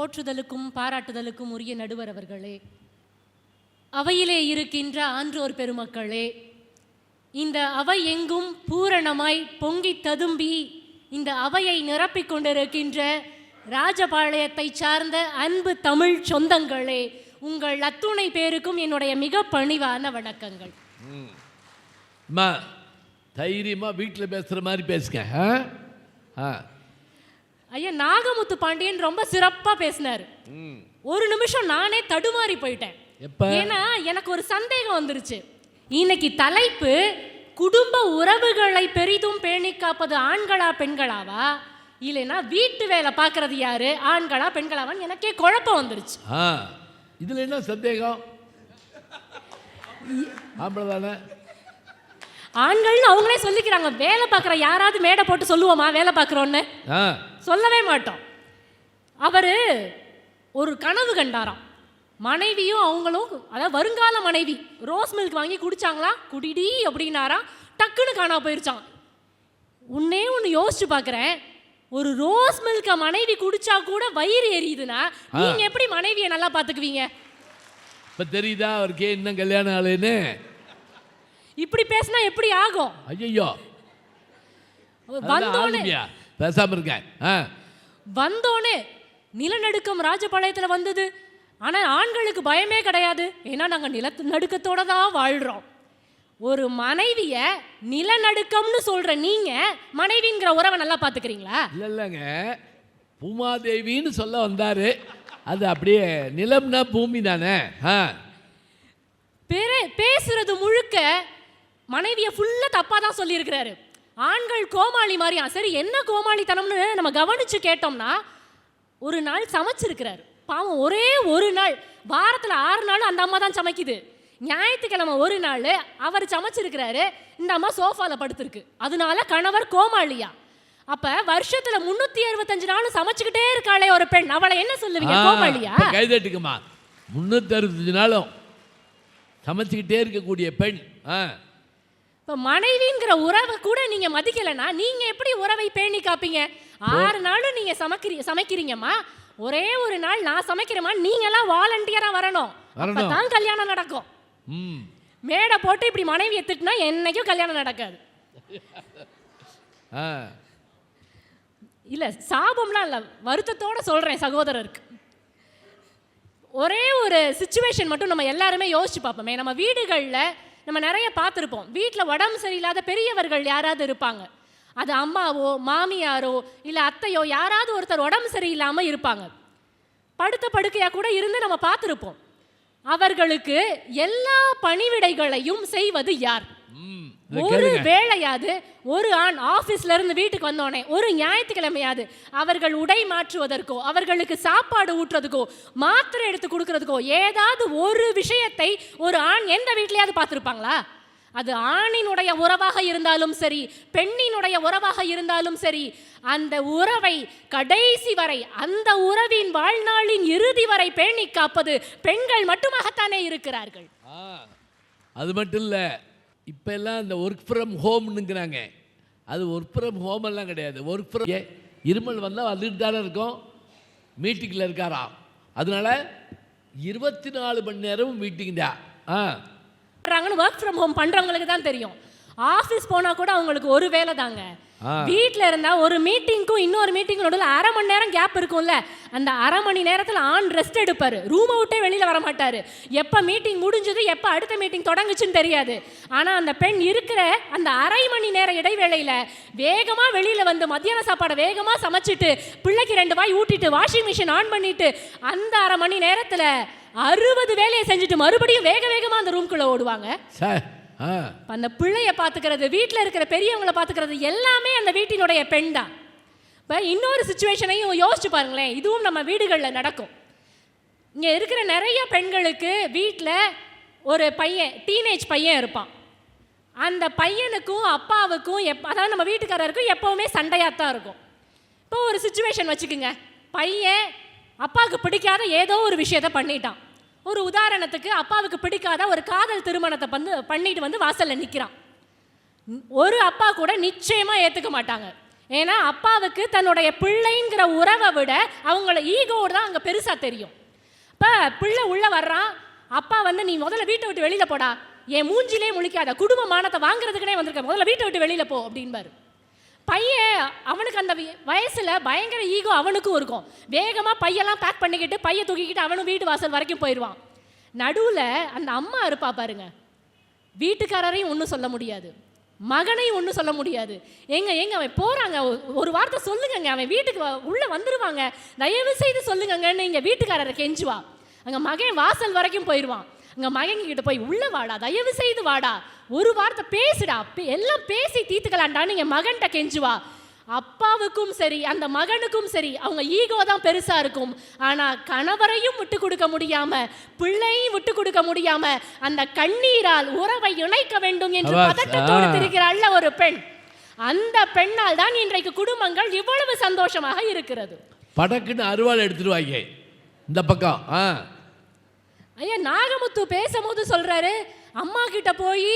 போற்றுதலுக்கும் பாராட்டுதலுக்கும் உரிய நடுவர் அவர்களே. அவையிலே இருக்கின்ற ஆன்றோர் பெருமக்களே இந்த அவை எங்கும் பூரணமாய் பொங்கி ததும்பி இந்த அவையை நிரப்பிக் கொண்டிருக்கின்ற ராஜபாளையத்தை சார்ந்த அன்பு தமிழ் சொந்தங்களே உங்கள் அத்துணை பேருக்கும் என்னுடைய மிக பணிவான வணக்கங்கள். அம்மா தைரியமாக வீட்டில் பேசுகிற மாதிரி பேசுங்க. ஆ? ஆ. ஐயா நாகமுத்து பாண்டியன் ரொம்ப சிறப்பா பேசினார். ஒரு நிமிஷம் நானே தடுமாறி போயிட்டேன். ஏன்னா எனக்கு ஒரு சந்தேகம் வந்துருச்சு. இன்னைக்கு தலைப்பு குடும்ப உறவுகளை பெரிதும் பேணி காப்பது ஆண்களா பெண்களாவா? இல்லைன்னா வீட்டு வேலை பார்க்கறது யாரு? ஆண்களா பெண்களாவான்னு எனக்கே குழப்பம் வந்துருச்சு. ஆ இதில் என்ன சந்தேகம்? ஆம்பளை தானே? ஆண்கள்னு அவங்களே சொல்லிக்கிறாங்க வேலை பார்க்குற யாராவது மேடை போட்டு சொல்லுவோமா வேலை பார்க்குறோன்னு? சொல்லவே மாட்டோம். அவர் ஒரு கனவு கண்டாராம். மனைவியும் அவங்களும் அதாவது வருங்கால மனைவி ரோஸ் மில்க் வாங்கி குடிச்சாங்களா? குடிடி அப்படின்னாராம். டக்குன்னு காணா போயிருச்சான் உன்னே ஒன்று யோசிச்சு பார்க்குறேன் ஒரு ரோஸ் மில்க மனைவி குடிச்சா கூட வயிறு எரியுதுன்னா நீங்க எப்படி மனைவியை நல்லா பார்த்துக்குவீங்க? இப்போ தெரியுதா அவருக்கு இன்னும் கல்யாணம் ஆளுன்னு இப்படி பேசினா எப்படி ஆகும்? ஐயோ வந்தோடனே பேசாமல் இருக்கேன் ஆ. வந்தோனே நிலநடுக்கம் ராஜபாளையத்தில் வந்தது. ஆனால் ஆண்களுக்கு பயமே கிடையாது. ஏன்னா நாங்கள் நில நடுக்கத்தோட தான் வாழ்கிறோம் ஒரு மனைவிய நிலநடுக்கம்னு சொல்ற நீங்க மனைவிங்கிற உறவை நல்லா பார்த்துக்கிறீங்களா இல்லை இல்லைங்க. பூமாதேவின்னு சொல்ல வந்தார். அது அப்படியே நிலம்னா பூமி தானே? ஆ. பேசுறது முழுக்க மனைவியை ஃபுல்லாக தப்பாக தான் சொல்லியிருக்கிறாரு. ஆண்கள் கோமாளி மாதிரியா சரி என்ன கோமாளித்தனம்னு நம்ம கவனிச்சு கேட்டோம்னா ஒரு நாள் சமைச்சிருக்கிறாரு. பாவம் ஒரே ஒரு நாள் வாரத்தில் ஆறு நாள் அந்த அம்மா தான் சமைக்குது. ஞாயிற்றுக்கிழமை ஒரு நாள் அவர் சமைச்சிருக்கிறாரு இந்த அம்மா சோஃபாவில் படுத்திருக்கு. அதனால கணவர் கோமாளியா. அப்ப வருஷத்துல முன்னூத்தி அறுபத்தஞ்சு நாளும் சமைச்சுக்கிட்டே இருக்காளே ஒரு பெண். அவளை என்ன சொல்லுவீங்க கோமாளியா? கைதட்டுக்குமா முந்நூற்றி அறுபத்தஞ்சு நாளும் சமைச்சிக்கிட்டே இருக்கக்கூடிய பெண் ஆ இப்ப மனைவிங்கிற உறவை கூட நீங்க மதிக்கலைன்னா நீங்க எப்படி உறவை பேணி காப்பீங்க? ஆறு நாளும் நீங்க சமைக்கிறீ சமைக்கிறீங்கம்மா. ஒரே ஒரு நாள் நான் சமைக்கிறேம்மா நீங்க எல்லாம் வாலண்டியரா வரணும். அப்பதான் கல்யாணம் நடக்கும். மேடை போட்டு இப்படி மனைவி எத்துட்டுனா என்னைக்கும் கல்யாணம் நடக்காது. இல்ல சாபம்லாம் இல்ல. வருத்தத்தோட சொல்றேன் சகோதரருக்கு. ஒரே ஒரு சுச்சுவேஷன் மட்டும் நம்ம எல்லாருமே யோசிச்சு பார்ப்போமே. நம்ம வீடுகளில் நம்ம நிறைய பார்த்துருப்போம். வீட்டில் உடம்பு சரியில்லாத பெரியவர்கள் யாராவது இருப்பாங்க. அது அம்மாவோ மாமியாரோ இல்லை அத்தையோ யாராவது ஒருத்தர் உடம்பு சரியில்லாமல் இருப்பாங்க. படுத்த படுக்கையாக கூட இருந்து நம்ம பார்த்துருப்போம். அவர்களுக்கு எல்லா பணிவிடைகளையும் செய்வது யார்? ஒரு வேளையாது ஒரு ஆண் ஆபீஸ்ல இருந்து வீட்டுக்கு வந்தோடனே ஒரு ஞாயிற்றுக்கிழமையாது அவர்கள் உடை மாற்றுவதற்கோ அவர்களுக்கு சாப்பாடு ஊட்டுறதுக்கோ மாத்திரை எடுத்து கொடுக்கறதுக்கோ ஏதாவது ஒரு விஷயத்தை ஒரு ஆண் எந்த வீட்லயாவது பார்த்துருப்பாங்களா? அது ஆணினுடைய உறவாக இருந்தாலும் சரி பெண்ணினுடைய உறவாக இருந்தாலும் சரி அந்த உறவை கடைசி வரை அந்த உறவின் வாழ்நாளின் இறுதி வரை பேணி காப்பது பெண்கள் மட்டுமாகத்தானே இருக்கிறார்கள். அது மட்டும் இல்லை. இப்போ எல்லாம் இந்த ஒர்க் ஃப்ரம் ஹோம்னுங்கிறாங்க அது ஒர்க் ஃப்ரம் ஹோமெல்லாம் கிடையாது. ஒர்க் ஃப்ரம் இருமல் வந்தால் வந்துட்டு தானே இருக்கோம். மீட்டிங்கில் இருக்காராம் அதனால இருபத்தி நாலு மணி நேரமும் மீட்டிங் தான். ஆ. பண்றாங்கன்னு ஒர்க் ஃப்ரம் ஹோம் பண்ணுறவங்களுக்கு தான் தெரியும். ஆஃபீஸ் போனா கூட அவங்களுக்கு ஒரு வேலை தாங்க. ஆ. வீட்ல இருந்தா ஒரு மீட்டிங்க்கும் இன்னொரு மீட்டிங் நடுவில் அரை மணி நேரம் கேப் இருக்கும்ல. அந்த அரை மணி நேரத்துல ஆண் ரெஸ்ட் எடுப்பாரு. ரூமை விட்டே வெளியில வர மாட்டாரு. எப்ப மீட்டிங் முடிஞ்சது எப்ப அடுத்த மீட்டிங் தொடங்குச்சுன்னு தெரியாது. ஆனா அந்த பெண் இருக்கிற அந்த அரை மணி நேர இடைவேளையில வேகமா வெளியில வந்து மத்தியான சாப்பாடை வேகமா சமைச்சிட்டு பிள்ளைக்கு ரெண்டு வாய் ஊட்டிட்டு வாஷிங் மிஷின் ஆன் பண்ணிட்டு அந்த அரை மணி நேரத்துல அறுபது வேலையை செஞ்சுட்டு மறுபடியும் வேக வேகமா அந்த ரூம்குள்ள ஓடுவாங்க. சார் அந்த பிள்ளைய பாத்துக்கிறது வீட்டில் இருக்கிற பெரியவங்களை பாத்துக்கிறது எல்லாமே அந்த வீட்டினுடைய பெண் தான் இப்போ இன்னொரு சுச்சுவேஷனையும் யோசிச்சு பாருங்களேன். இதுவும் நம்ம வீடுகளில் நடக்கும். இங்கே இருக்கிற நிறைய பெண்களுக்கு வீட்டில் ஒரு பையன் டீனேஜ் பையன் இருப்பான். அந்த பையனுக்கும் அப்பாவுக்கும் எப் அதாவது நம்ம வீட்டுக்காரருக்கும் எப்போவுமே சண்டையாக தான் இருக்கும். இப்போ ஒரு சுச்சுவேஷன் வச்சுக்கோங்க. பையன் அப்பாவுக்கு பிடிக்காத ஏதோ ஒரு விஷயத்த பண்ணிட்டான். ஒரு உதாரணத்துக்கு அப்பாவுக்கு பிடிக்காத ஒரு காதல் திருமணத்தை வந்து பண்ணிட்டு வந்து வாசலில் நிற்கிறான் ஒரு அப்பா கூட நிச்சயமாக ஏற்றுக்க மாட்டாங்க. ஏன்னா அப்பாவுக்கு தன்னுடைய பிள்ளைங்கிற உறவை விட அவங்கள ஈகோடு தான் அங்கே பெருசாக தெரியும். இப்போ பிள்ளை உள்ளே வர்றான். அப்பா வந்து நீ முதல்ல வீட்டை விட்டு வெளியில் போடா. என் மூஞ்சிலே முழிக்காத. குடும்ப மானத்தை வாங்குறதுக்குனே வந்திருக்க. முதல்ல வீட்டை விட்டு வெளியில் போ. அப்படின்பாரு. பையன் அவனுக்கு அந்த வயசில் பயங்கர ஈகோ அவனுக்கும் இருக்கும். வேகமாக பையெல்லாம் பேக் பண்ணிக்கிட்டு பையை தூக்கிக்கிட்டு அவனும் வீட்டு வாசல் வரைக்கும் போயிடுவான் நடுவில் அந்த அம்மா இருப்பா பாருங்க. வீட்டுக்காரரையும் ஒன்றும் சொல்ல முடியாது. மகனையும் ஒன்றும் சொல்ல முடியாது. எங்க எங்க அவன் போறாங்க. ஒ- ஒரு வார்த்தை சொல்லுங்கங்க. அவன் வீட்டுக்கு வ- உள்ள வந்துருவாங்க. தயவு செய்து சொல்லுங்கங்கன்னு இங்கே வீட்டுக்காரரை கெஞ்சுவா. அங்கே மகன் வாசல் வரைக்கும் போயிடுவான் அங்க மகன் கிட்ட போய் உள்ள வாடா தயவு செய்து வாடா. ஒரு வார்த்தை பேசுடா எல்லாம் பேசி தீர்த்துக்கலான்டான்னு என் மகன்கிட்ட கெஞ்சுவா. அப்பாவுக்கும் சரி அந்த மகனுக்கும் சரி அவங்க ஈகோ தான் பெருசா இருக்கும். ஆனா கணவரையும் விட்டு கொடுக்க முடியாம பிள்ளையும் விட்டு கொடுக்க முடியாம அந்த கண்ணீரால் உறவை இணைக்க வேண்டும் என்று பதட்டத்தோடு. திரிகிறாள்ல ஒரு பெண். அந்த பெண்ணால் தான் இன்றைக்கு குடும்பங்கள் இவ்வளவு சந்தோஷமாக இருக்கிறது. படக்குன்னு அருவாள் எடுத்துருவாங்க இந்த பக்கம் ஆ. ஐயா நாகமுத்து பேசும்போது சொல்றாரு அம்மா கிட்ட போய்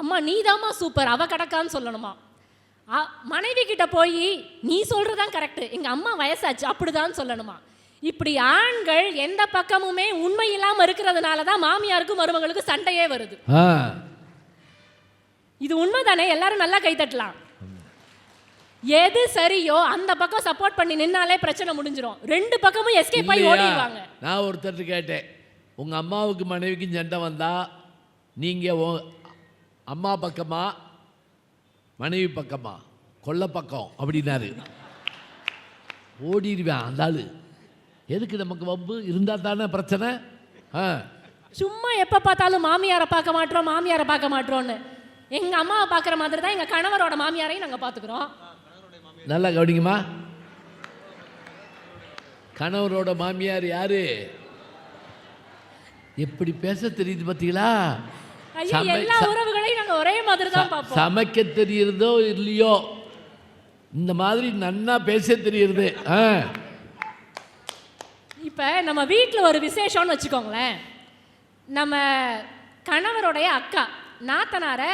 அம்மா நீதாம்மா சூப்பர் அவ கிடக்கான்னு சொல்லணுமா? மனைவி கிட்ட போய் நீ சொல்றதுதான் கரெக்ட் எங்க அம்மா வயசாச்சு அப்படிதான் சொல்லணுமா? இப்படி ஆண்கள் எந்த பக்கமுமே உண்மை இல்லாம இருக்கிறதுனால தான் மாமியாருக்கும் மருமகளுக்கும் சண்டையே வருது. இது உண்மைதானே? எல்லாரும் நல்லா கைத்தட்டலாம் எது சரியோ அந்த பக்கம் சப்போர்ட் பண்ணி நின்னாலே பிரச்சனை முடிஞ்சிரும். ரெண்டு பக்கமும் எஸ்கேப் ஆகி? ஓடிடுவாங்க. நான் ஒருத்தர்ட்ட கேட்டேன். உங்க அம்மாவுக்கு மனைவிக்கும் சண்டை வந்தா நீங்க உ- அம்மா பக்கமா மனைவி பக்கமா? கொல்ல பக்கம் அப்படின்னாரு. ஓடிடுவேன் அந்த ஆளு. எதுக்கு நமக்கு வம்பு? இருந்தா தானே பிரச்சனை? ஆ. சும்மா எப்போ பார்த்தாலும் மாமியாரை பார்க்க மாட்டோம் மாமியாரை பார்க்க மாட்டோம்னு. எங்க அம்மாவை பார்க்குற மாதிரி தான் எங்க கணவரோட மாமியாரையும் நாங்க பார்த்துக்கிறோம். நல்லா கவனிங்கம்மா. கணவரோட மாமியார் யாரு? எப்படி பேச தெரியுது பார்த்தீங்களா எல்லா உறவுகளையும் நாங்க ஒரே மாதிரி தான் பார்ப்போம். சமைக்க தெரியுறதோ இல்லையோ இந்த மாதிரி நன்னா பேச தெரியுறது ஆ. இப்போ நம்ம வீட்டில் ஒரு விசேஷம்னு வச்சுக்கோங்களேன். நம்ம கணவருடைய அக்கா நாத்தனாரை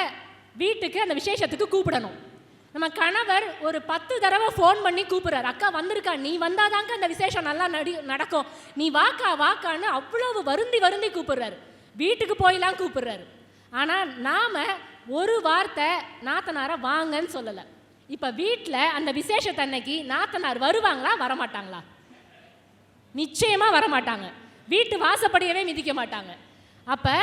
வீட்டுக்கு அந்த விசேஷத்துக்கு கூப்பிடணும். நம்ம கணவர் ஒரு பத்து தடவை ஃபோன் பண்ணி கூப்பிட்றாரு. அக்கா வந்திருக்கா? நீ வந்தாதாங்க அந்த விசேஷம் நல்லா நடி நடக்கும். நீ வாக்கா வாக்கான்னு அவ்வளவு வருந்தி வருந்தி கூப்பிடுறாரு. வீட்டுக்கு போயெல்லாம் கூப்பிடுறாரு. ஆனால் நாம் ஒரு வார்த்தை நாத்தனாரை வாங்கன்னு சொல்லலை. இப்போ வீட்டில் அந்த விசேஷத்தன்னைக்கு நாத்தனார் வருவாங்களா? வரமாட்டாங்களா? நிச்சயமாக வரமாட்டாங்க. வீட்டு வாசப்படியவே மிதிக்க மாட்டாங்க. அப்போ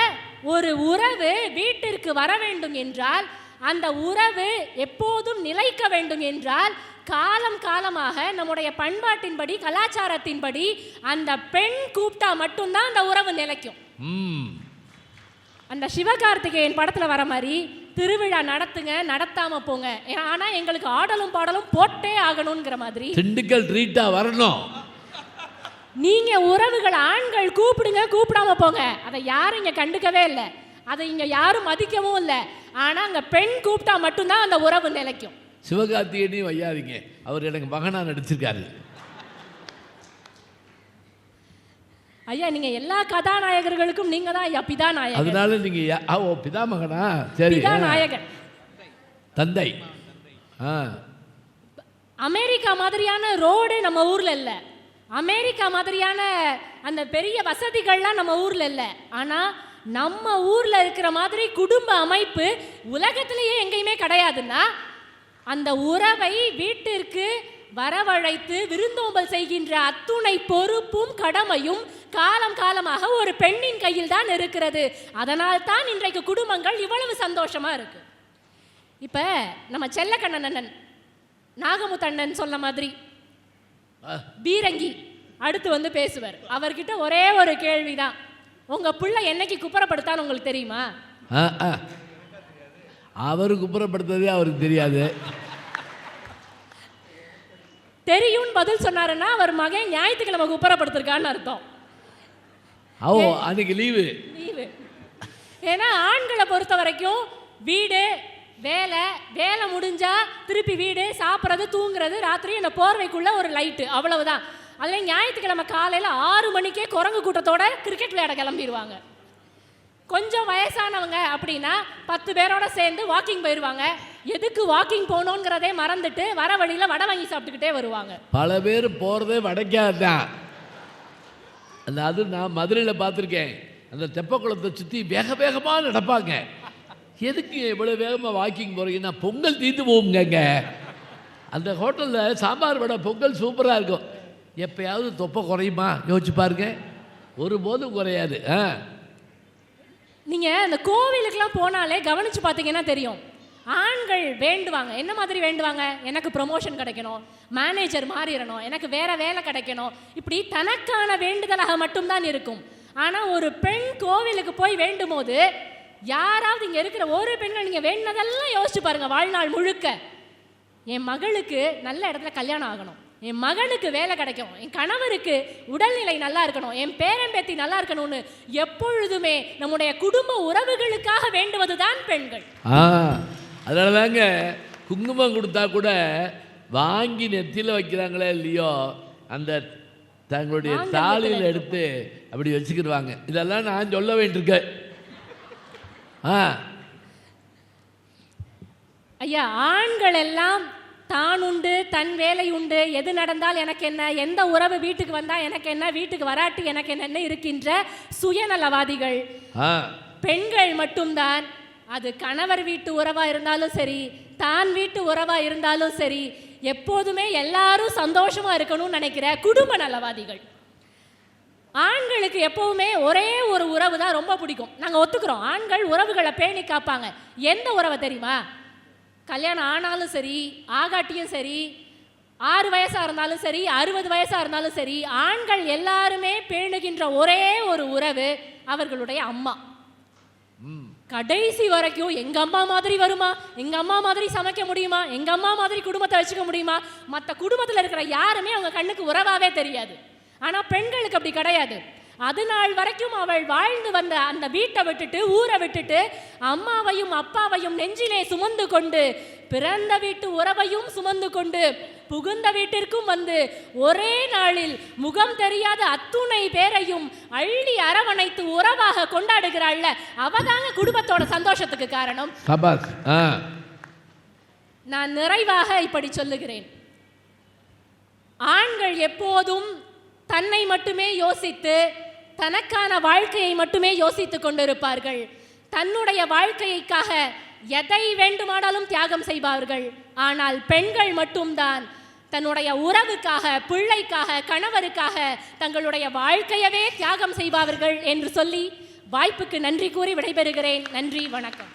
ஒரு உறவு வீட்டிற்கு வர வேண்டும் என்றால் அந்த உறவு எப்போதும் நிலைக்க வேண்டும் என்றால் காலம் காலமாக நம்முடைய பண்பாட்டின்படி கலாச்சாரத்தின்படி அந்த பெண் கூப்பிட்டா மட்டும்தான் அந்த உறவு நிலைக்கும். அந்த சிவகார்த்திகேயன் படத்துல வர மாதிரி திருவிழா நடத்துங்க நடத்தாம போங்க. ஆனா எங்களுக்கு ஆடலும் பாடலும் போட்டே ஆகணுங்கிற மாதிரி. திண்டுக்கல் ட்ரீட்டா வரணும். நீங்க உறவுகள் ஆண்கள் கூப்பிடுங்க கூப்பிடாம போங்க. அதை யாரும் இங்க கண்டுக்கவே இல்லை. அதை இங்க யாரும் மதிக்கவும் இல்லை. ஆனா அங்க பெண் கூப்பிட்டா மட்டும்தான் அந்த உறவு நிலைக்கும். சிவகார்த்திகேயனையும் வையாதீங்க. அவர் எனக்கு மகனா நடிச்சிருக்காரு. ஐயா நீங்க எல்லா கதாநாயகர்களுக்கும் நீங்க தான் ஐயா பிதா நாயகன் அதனால நீங்க ஓ பிதாமகனா? சரி பிதா ஆ. நாயகன் தந்தை. ஆ. அமெரிக்கா மாதிரியான ரோடு நம்ம ஊர்ல இல்ல. அமெரிக்கா மாதிரியான அந்த பெரிய வசதிகள்லாம் நம்ம ஊர்ல இல்ல. ஆனா நம்ம ஊர்ல இருக்கிற மாதிரி குடும்ப அமைப்பு உலகத்திலேயே எங்கேயுமே கிடையாதுன்னா அந்த உறவை வீட்டிற்கு வரவழைத்து விருந்தோம்பல் செய்கின்ற அத்துணை பொறுப்பும் கடமையும் காலம் காலமாக ஒரு பெண்ணின் கையில் தான் இருக்கிறது. அதனால் தான் இன்றைக்கு குடும்பங்கள் இவ்வளவு சந்தோஷமா இருக்கு. இப்ப நம்ம செல்லக்கண்ணன் அண்ணன் நாகமுத்தண்ணன் சொன்ன மாதிரி. பீரங்கி அடுத்து வந்து பேசுவார். அவர்கிட்ட ஒரே ஒரு கேள்விதான். உங்க புள்ள என்னைக்கு குப்புறப்படுத்தான்னு உங்களுக்கு தெரியுமா? ஆ ஆ. அவர் குப்புறப்படுத்ததே அவருக்கு தெரியாது. தெரியும்னு பதில் சொன்னாருன்னா அவர் மகன் ஞாயிற்றுக்கிழமை குப்புறப்படுத்திருக்கான்னு அர்த்தம். ஓ அன்னைக்கு லீவு லீவு ஏன்னா ஆண்களை பொறுத்த வரைக்கும் வீடு வேலை வேலை முடிஞ்சா திருப்பி வீடு சாப்பிட்றது தூங்குறது ராத்திரி இந்த போர்வைக்குள்ள ஒரு லைட்டு அவ்வளவுதான். அதில் ஞாயிற்றுக்கிழமை காலையில் ஆறு மணிக்கே குரங்கு கூட்டத்தோட கிரிக்கெட் விளையாட கிளம்பிடுவாங்க கொஞ்சம் வயசானவங்க அப்படின்னா பத்து பேரோட சேர்ந்து வாக்கிங் போயிடுவாங்க எதுக்கு வாக்கிங் போகணுங்கிறதே மறந்துட்டு வர வழியில் வடை வாங்கி சாப்பிட்டுக்கிட்டே வருவாங்க. பல பேர் போகிறதே வடைக்காதான் அந்த அது நான் மதுரையில் பார்த்துருக்கேன். அந்த தெப்பக்குளத்தை சுற்றி வேக வேகமாக நடப்பாங்க. எதுக்கு இவ்வளோ வேகமாக வாக்கிங் போகிறீங்கன்னா பொங்கல் தீர்ந்து போகுங்கங்க அந்த ஹோட்டலில் சாம்பார் வடை பொங்கல் சூப்பராக இருக்கும். எப்பயாவது தொப்பை குறையுமா? யோசிச்சு பாருங்க. ஒருபோதும் குறையாது. ஆ. நீங்க அந்த கோவிலுக்கெலாம் போனாலே கவனிச்சு பார்த்தீங்கன்னா தெரியும். ஆண்கள் வேண்டுவாங்க. என்ன மாதிரி வேண்டுவாங்க? எனக்கு ப்ரொமோஷன் கிடைக்கணும். மேனேஜர் மாறிடணும். எனக்கு வேற வேலை கிடைக்கணும். இப்படி தனக்கான வேண்டுதலாக மட்டும்தான் இருக்கும். ஆனா ஒரு பெண் கோவிலுக்கு போய் வேண்டும் போது யாராவது இங்க இருக்கிற ஒரு பெண்கள் நீங்க வேண்டினதெல்லாம் யோசிச்சு பாருங்க வாழ்நாள் முழுக்க. என் மகளுக்கு நல்ல இடத்துல கல்யாணம் ஆகணும். என் மகனுக்கு வேலை கிடைக்கும் என் கணவருக்கு உடல்நிலை நல்லா இருக்கணும் என் பேரம்பேத்தி நல்லா இருக்கணும்னு எப்பொழுதுமே நம்முடைய குடும்ப உறவுகளுக்காக வேண்டுவது தான் பெண்கள். ஆ அதனால தாங்க குங்குமம் கொடுத்தா கூட வாங்கி நெத்தியில் வைக்கிறாங்களே இல்லையோ அந்த தங்களுடைய தாலியில் எடுத்து அப்படி வச்சுக்கிடுவாங்க இதெல்லாம் நான் சொல்ல வேண்டியிருக்கேன். ஆ. ஐயா ஆண்கள் எல்லாம் தான் உண்டு தன் வேலை உண்டு எது நடந்தால் எனக்கு என்ன எந்த உறவு வீட்டுக்கு வந்தா எனக்கு என்ன வீட்டுக்கு வராட்டி எனக்கு என்னன்னு இருக்கின்ற சுயநலவாதிகள். பெண்கள் மட்டும்தான். அது கணவர் வீட்டு உறவா இருந்தாலும் சரி தான் வீட்டு உறவா இருந்தாலும் சரி எப்போதுமே எல்லாரும் சந்தோஷமா இருக்கணும்னு நினைக்கிற குடும்ப நலவாதிகள். ஆண்களுக்கு எப்பவுமே ஒரே ஒரு உறவு தான் ரொம்ப பிடிக்கும். நாங்கள் ஒத்துக்கிறோம். ஆண்கள் உறவுகளை பேணி காப்பாங்க. எந்த உறவை தெரியுமா? கல்யாணம் ஆனாலும் சரி ஆகாட்டியும் சரி ஆறு வயசா இருந்தாலும் சரி அறுபது வயசா இருந்தாலும் சரி ஆண்கள் எல்லாருமே பேணுகின்ற ஒரே ஒரு உறவு அவர்களுடைய அம்மா. கடைசி வரைக்கும் எங்க அம்மா மாதிரி வருமா? எங்க அம்மா மாதிரி சமைக்க முடியுமா? எங்க அம்மா மாதிரி குடும்பத்தை வச்சுக்க முடியுமா? மற்ற குடும்பத்துல இருக்கிற யாருமே அவங்க கண்ணுக்கு உறவாவே தெரியாது. ஆனா பெண்களுக்கு அப்படி கிடையாது. அது நாள் வரைக்கும் அவள் வாழ்ந்து வந்த அந்த வீட்டை விட்டுட்டு ஊரை விட்டுட்டு அம்மாவையும் அப்பாவையும் நெஞ்சிலே சுமந்து கொண்டு பிறந்த வீட்டு உறவையும் சுமந்து கொண்டு புகுந்த வீட்டிற்கும் வந்து ஒரே நாளில் முகம் தெரியாத அத்துணை பேரையும் அள்ளி அரவணைத்து உறவாக கொண்டாடுகிறாள்ல அவதாங்க குடும்பத்தோட சந்தோஷத்துக்கு காரணம். நான் நிறைவாக இப்படி சொல்லுகிறேன். ஆண்கள் எப்போதும் தன்னை மட்டுமே யோசித்து தனக்கான வாழ்க்கையை மட்டுமே யோசித்துக் கொண்டிருப்பார்கள். தன்னுடைய வாழ்க்கைக்காக எதை வேண்டுமானாலும் தியாகம் செய்வார்கள். ஆனால் பெண்கள் மட்டும்தான் தன்னுடைய உறவுக்காக பிள்ளைக்காக கணவருக்காக தங்களுடைய வாழ்க்கையவே தியாகம் செய்வார்கள் என்று சொல்லி வாய்ப்புக்கு நன்றி கூறி விடைபெறுகிறேன். நன்றி வணக்கம்.